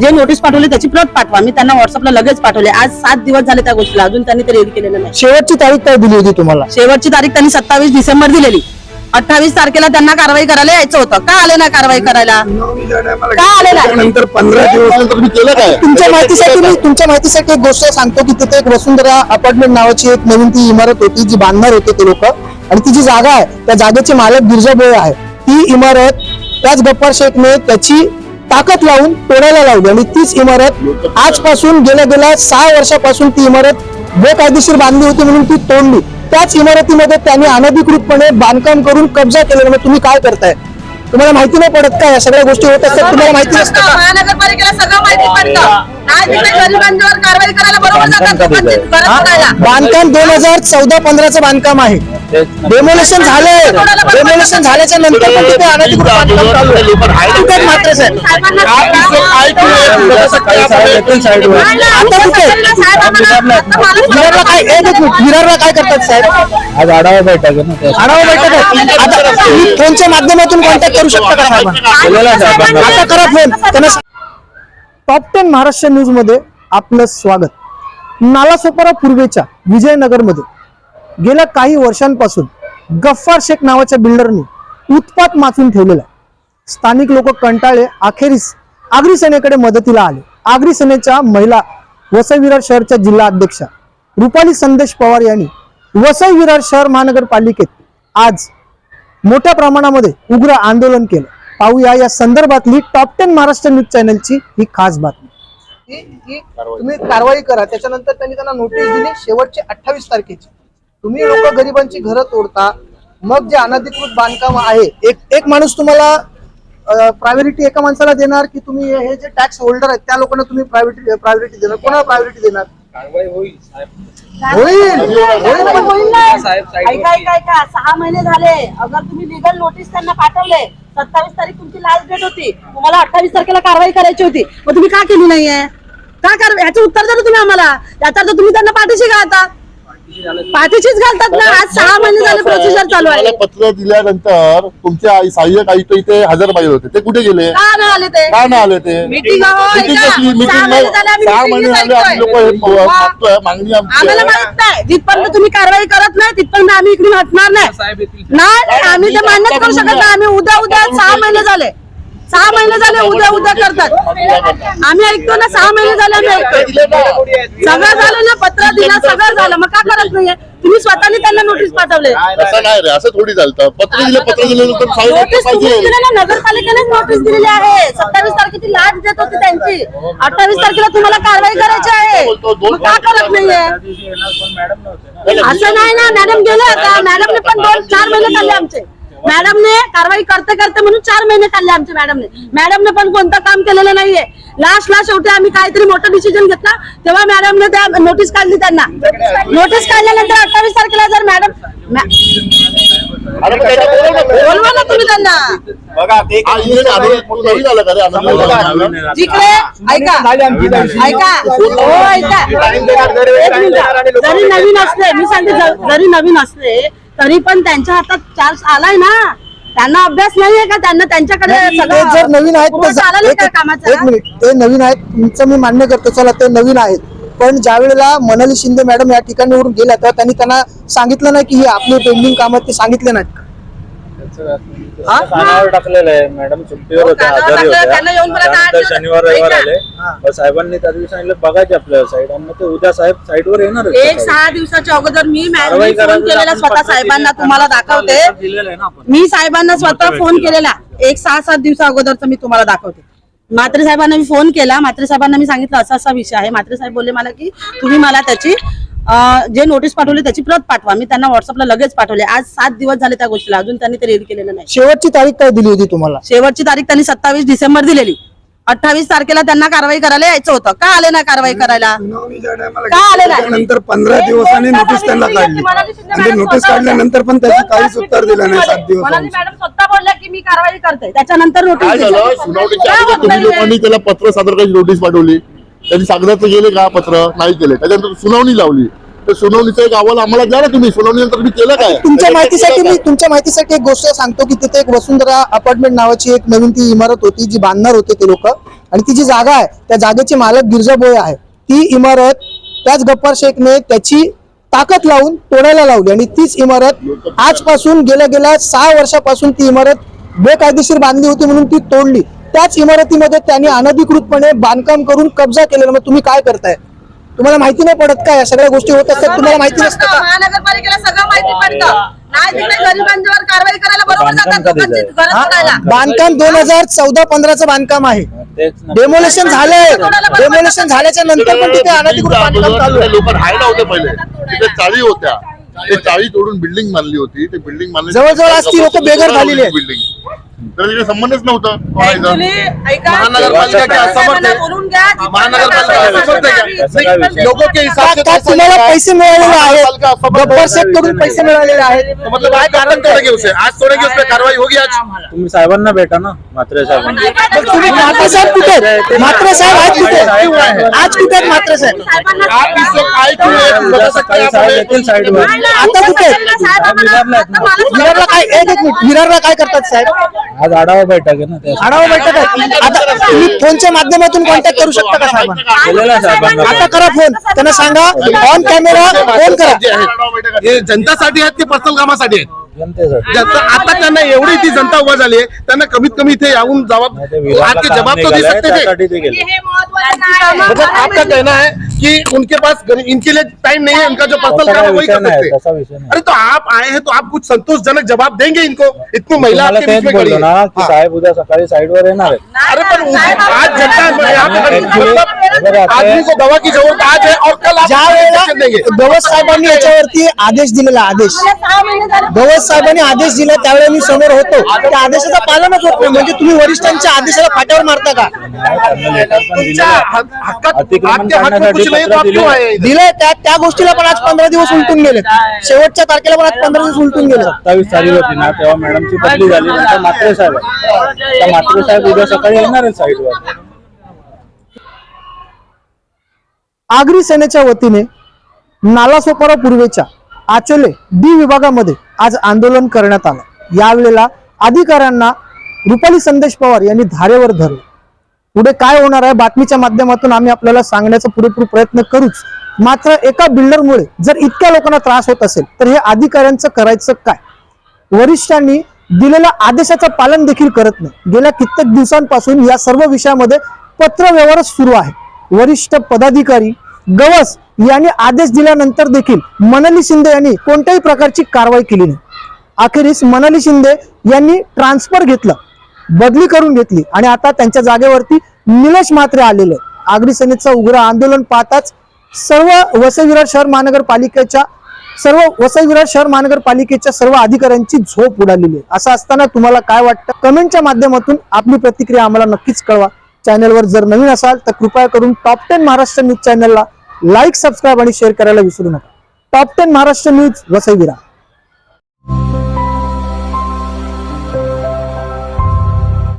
जे नोटीस पाठवली त्याची प्रत पाठवा. मी त्यांना व्हॉट्सअपला लगेच पाठवले. आज सात दिवस झाले त्या गोष्टीला. अजून त्यांनी ते रेडी केलेलं नाही. शेवटची तारीख काय दिली होती तुम्हाला? शेवटची तारीख त्यांनी सत्तावीस डिसेंबर दिलेली. अठ्ठावीस तारखेला त्यांना कारवाई करायला यायचं होतं. का आले ना कारवाई करायला? का आले नाही नंतर पंधरा दिवस तुम्ही केलं काय? तुमच्या माहितीसाठी मी तुमच्या माहितीसाठी एक गोष्ट सांगतो की तिथे एक वसुंधरा अपार्टमेंट नावाची एक नवीन ती इमारत होती जी बांधणार होते ते लोक. आणि ती जी जागा आहे त्या जागेचे मालक गिरजा बोळे आहे. ती इमारत त्याच गप्पार शेखने त्याची ताकद लावून तोडायला लावली. आणि तीच इमारत आजपासून गेल्या गेल्या सहा वर्षापासून ती इमारत बेकायदेशीर बांधली होती म्हणून ती तोडली. त्याच इमारतीमध्ये त्यांनी अनधिकृतपणे बांधकाम करून कब्जा केलेला. तुम्ही काय करताय? तुम्हाला माहिती नाही पडत का? या सगळ्या गोष्टी होत असतात. तुम्हाला माहिती नसतं का? महानगरपालिकेला सगळं माहिती पडतं. काय तिथे गरिबांवर कारवाई करायला बरोबर जातात. गरज पडायला. बांधकाम दोन हजार चौदा पंधराचं बांधकाम आहे. डेमोलेशन झालंय. डेमोलेशन झाल्याच्यानंतर पण तिथे अनधिकृत बांधकाम चालू आहे. तिथेच मात्र साहेब. आता कुठे विरारला काय एक विरारला काय करतात साहेब? आज आढावा बैठक आहे ना त्या- आढावा बैठक आहे. आता तुम्ही फोनच्या माध्यमातून कॉन्टॅक्ट करू शकता का साहेबांना. आता करा फोन. त्यांना टॉप टेन महाराष्ट्र न्यूजमध्ये आपलं स्वागत. नालासोपारा पूर्वेच्या विजयनगरमध्ये. गेल्या काही वर्षांपासून गफ्फार शेख नावाच्या बिल्डरनी उत्पात माचून ठेवलेला आहे. स्थानिक लोक कंटाळे अखेरीस आगरी सेनेकडे मदतीला आले. आगरी सेनेच्या महिला वसई विरार शहरच्या जिल्हा अध्यक्षा रुपाली संदेश पवार यांनी वसई विरार शहर महानगरपालिकेत आज मोठ्या प्रमाणामध्ये उग्र आंदोलन केलं. पाहूया या संदर्भातली टॉप टेन महाराष्ट्र न्यूज चॅनलची ही खास बातमी. तुम्ही कारवाई करा त्याच्यानंतर त्यांनी त्यांना नोटीस दिली शेवटची अठ्ठावीस तारखेची. तुम्ही लोक गरिबांची घरं तोडता मग जे अनधिकृत बांधकाम आहे एक एक माणूस तुम्हाला प्रायोरिटी एका माणसाला देणार की तुम्ही हे जे टॅक्स होल्डर आहेत त्या लोकांना तुम्ही प्रायोरिटी प्रायोरिटी देणार? कोणाला प्रायोरिटी देणार? होईल होईल होईल ना. ऐका ऐका ऐका. सहा महिने झाले. अगर तुम्ही लिगल नोटीस त्यांना पाठवले सत्तावीस तारीख तुमची लास्ट डेट होती. तुम्हाला अठ्ठावीस तारखेला कारवाई करायची होती. मग तुम्ही का केली नाहीये? का कर याचं उत्तर द्या ना तुम्ही आम्हाला. याचा अर्थ तुम्ही त्यांना पाठीशी घालता पाठीशीच घालतात ना आज सहा महिने झाले प्रोसिजर चालू आहे पत्र दिल्यानंतर तुमचे आई- सहाय्यक आयुक्त इथे हजर पाहिजे होते ते कुठे गेले का नाही आले ते का नाही आले ते Meeting अहो, Meeting ऐका. कसली? Meeting सहा महिने. झाले आम्ही सहा meeting महिने ला झाले आम्ही लोक. हे. मागतोय मागणी आमची आम्हाला आहे. माहीत नाही जिथपर्यंत तुम्ही कारवाई करत नाही तिथपर्यंत आम्ही इकडून हटणार नाही नाही नाही, आम्ही ते मान्यच करू शकत नाही आम्ही उद्या उद्या सहा महिने झाले सहा महिने झाले उद्या उद्या करतात. आम्ही ऐकतो ना सहा महिने झाले आम्ही ऐकतो सगळं झालं ना पत्र दिलं सगळं झालं. मग का करत नाहीये? तुम्ही स्वतःने त्यांना नोटीस पाठवले. असं नाही रे असं थोडी चालतं पत्र दिलं पत्र दिल्यानंतर नोटीस तुम्ही दिले ना नगरपालिकेनेच नोटीस दिलेली आहे. सत्तावीस तारखेची लाच देत होती त्यांची. अठ्ठावीस तारखेला तुम्हाला कारवाई करायची आहे. मग का करत नाहीये? असं नाही ना मॅडम गेले आता. मॅडमने पण दोन चार महिने खाल्ले आमचे. मॅडमने कारवाई करते करते म्हणून चार महिने खाल्ले आमचे मॅडमने. मॅडमने पण कोणतं काम केलेलं नाहीये. लास्ट ला शेवटी आम्ही काहीतरी मोठं डिसिजन घेतला. तेव्हा मॅडमने त्या नोटीस काढली त्यांना. नोटीस काढल्यानंतर अठ्ठावीस तारखेला जर मॅडम बोलव ना. बोलवा ना तुम्ही त्यांना. जिकडे ऐका. ऐका. हो ऐका. जरी नवीन असले. मी सांगते जरी नवीन असले तरी पण त्यांच्या हातात चार्ज आलाय ना. त्यांना अभ्यास नाहीये का? त्यांना त्यांच्याकडे जर नवीन आहेत तर नाही एक मिनिट. ते नवीन आहेत तुमचं मी मान्य करतो चला ते नवीन आहेत. पण ज्या वेळेला मनाली शिंदे मॅडम या ठिकाणीवरून गेल्या तेव्हा त्यांनी त्यांना सांगितलं नाही की ही आपली पेंडिंग काम ते सांगितले नाहीत. कानावर टाकलेलं आहे मॅडम सुट्टीवर हो, होत्या कानावर आजारी टाकलं, होत्या. त्यांना येऊन परत आठ त्यानंतर दिवस- शनिवार रविवार. आले. मग साहेबांनी त्या दिवशी सांगितलं बघायचे आपल्या साईड आणि मग ते उद्या साहेब साईडवर येणार एक. सहा दिवसाच्या अगोदर मी मॅडम कारवाई फोन करायला केलेला आपण स्वतः साहेबांना तुम्हाला दाखवते. letter दिलेलं आहे ना आपण. मी साहेबांना स्वतः फोन केलेला. एक सहा सात दिवसा अगोदरचा मी तुम्हाला दाखवते. म्हात्रे साहेबांना मी फोन केला. म्हात्रे साहेबांना मी सांगितलं असा असा विषय आहे. म्हात्रे साहेब बोलले मला की तुम्ही मला त्याची जे नोटीस पाठवली त्याची प्रत पाठवा. मी त्यांना व्हॉट्सअपला लगेच पाठवले. आज सात दिवस झाले त्या गोष्टीला. अजून त्यांनी ते रेडी केलेलं नाही. शेवटची तारीख काय दिली होती तुम्हाला? शेवटची तारीख त्यांनी सत्तावीस डिसेंबर दिलेली. अठ्ठावीस तारखेला त्यांना कारवाई करायला यायचं होतं. का आले ना कारवाई करायला? का आले नाही? नंतर पंधरा दिवसांनी नोटीस त्यांना काढली. आणि नोटीस काढल्यानंतर पण त्याचं काहीच उत्तर दिलं नाही सात दिवस मॅडम स्वतः बोलल्या की मी कारवाई करते. त्याच्यानंतर काय नोटीस झालं. सुनावणीच्या तुम्ही? लोकांनी त्याला पत्र सादर करायची नोटीस पाठवली. त्यांनी सांगण्याचं गेले का पत्र? नाही केले. त्याच्यानंतर सुनावणी लावली. ते सुनावणीचं एक अहवाल आम्हाला द्या ना तुम्ही. सुनावणीनंतर मी केलं काय? तुमच्या माहितीसाठी? मी तुमच्या माहितीसाठी एक गोष्ट सांगतो की तिथे एक वसुंधरा अपार्टमेंट नावाची एक नवीन ती इमारत होती जी बांधणार होते ते लोक. आणि ती जी जागा आहे त्या जागेचे मालक गिरजा बोये आहे. ती इमारत त्याच गप्पार शेखने त्याची ताकद लावून तोडायला लावली. आणि तीच इमारत आजपासून गेल्या गेल्या सहा वर्षापासून ती इमारत बेकायदेशीर बांधली होती म्हणून ती तोडली. त्याच इमारतीमध्ये त्यांनी अनधिकृतपणे बांधकाम करून कब्जा केलेला मग तुम्ही काय करताय? तुम्हाला माहिती नाही पडत का? या सगळ्या गोष्टी होत असतात. तुम्हाला माहिती नसतं का? महानगरपालिकेला सगळं माहिती पडतं. नाही तिकडे गरिबांच्यावर कारवाई करायला बरोबर बांधकाम जातात लोकांची आहे? हा? दोन हजार चौदा पंधराचं बांधकाम आहे. तेच ना. डेमोलेशन झालंय. डेमोलेशन झाल्याच्यानंतर पण तिथे अनधिकृत बांधकाम चालू आहे. लोक राहायला होते पहिले. तिथे चाळी होत्या. ते चाळी तोडून बिल्डिंग बांधली होती. ते बिल्डिंग बांधली जवळजवळ आज ती लोकं बेघर झालेली आहेत. बिल्डिंग. तर तिथे संबंधच नव्हता. है। कारवाई है. क्या? तुम्हाला है। पैसे मिळालेले आहेत. गब्बर शेखकडून पैसे मिळालेले आहेत. तो मतलब आज कारण तोड़ेंगे उसे आज उस पर कार्रवाई होगी आज. तुम्ही साहेबांना भेटा ना म्हात्रे साहेबांना. मग तुम्ही म्हात्रे साहेब कुठे आहेत? म्हात्रे साहेब आज कुठे? आज कुठे आहेत म्हात्रे साहेब? क्यों साहेब आता कुठे? विरारला काय? एक एक मिनिट. विरारला काय करतात साहेब? आज आढावा बैठक आहे ना त्या आढावा बैठक आहे. आता तुम्ही फोनच्या माध्यमातून कॉन्टॅक्ट करू शकता का साहेबांना? साहेबांना. आता करा फोन. त्यांना सांगा ऑन कॅमेरा फोन करा. हे जनतासाठी आहेत की पर्सनल कामासाठी आहेत? जनता आता त्यांना एवढी ती जनता उभा झाली आहे त्यांना कमीत कमी इथे येऊन काम जवाब तो. दे सकते थे. मतलब आपका कहना है कि उनके पास इनके लिए टाइम नहीं है उनका जो पर्सनल काम है वही कर सकते? हैं अरे तो आप आए हैं तो आप कुछ संतोषजनक जवाब देंगे इनको। इतनी महिला आपके बीच में खड़ी ना है। की। साहेब उद्या सकाळी साईडवर येणार अरे पर आज जनता आदमी को दवा की ज़रूरत आज है और कल आप ज्या वेळेला गवस साहेबांनी याच्यावरती आदेश दिलेला आदेश। गवस साहेबांनी आदेश दिला त्यावेळेला मी समोर होतो. त्या आदेशाचं पालनच होत नाही. म्हणजे तुम्ही वरिष्ठांच्या आदेशाला फाट्यावर मारता का? दिलंय. त्या त्या गोष्टीला पण आज पंधरा दिवस उलटून गेले शेवटच्या तारखेला पण आज पंधरा दिवस उलटून गेले सत्तावीस तारीख होती ना तेव्हा मॅडमची बदली झाली. नंतर म्हात्रे साहेब. त्या म्हात्रे साहेब उद्या सकाळी येणार आहेत साईडवर आगरी सेनेच्या वतीने नालासोपारा पूर्वेच्या आचोले डी विभागामध्ये आज आंदोलन करण्यात आलं. यावेळेला अधिकाऱ्यांना रुपाली संदेश पवार यांनी धारेवर धरलं. पुढे काय होणार आहे बातमीच्या माध्यमातून आम्ही आपल्याला सांगण्याचा पुरेपूर प्रयत्न करूच. मात्र एका बिल्डरमुळे जर इतक्या लोकांना त्रास होत असेल तर हे अधिकाऱ्यांचं करायचं काय? वरिष्ठांनी दिलेल्या आदेशाचं पालन देखील करत नाही. गेल्या कित्येक दिवसांपासून या सर्व विषयामध्ये पत्रव्यवहारच सुरू आहे. वरिष्ठ पदाधिकारी गवस यांनी आदेश दिल्यानंतर देखील मनली शिंदे यांनी कोणत्याही प्रकारची कारवाई केली नाही. अखेरीस मनली शिंदे यांनी ट्रान्सफर घेतलं बदली करून घेतली आणि आता त्यांच्या जागेवरती निलेश मात्रे आलेले आहेत. आगरी सेनेचं उग्र आंदोलन पाहताच सर्व वसई विरार शहर महानगरपालिकेच्या सर्व वसई विरार शहर महानगरपालिकेच्या सर्व अधिकाऱ्यांची झोप उडालेली आहे. असं असताना तुम्हाला काय वाटतं? कमेंटच्या माध्यमातून आपली प्रतिक्रिया आम्हाला नक्कीच कळवा. चॅनलवर जर नवीन असाल तर कृपया करून टॉप टेन महाराष्ट्र न्यूज चॅनलला लाईक सबस्क्राईब आणि शेअर करायला विसरू नका. Top ten Maharashtra news Vasai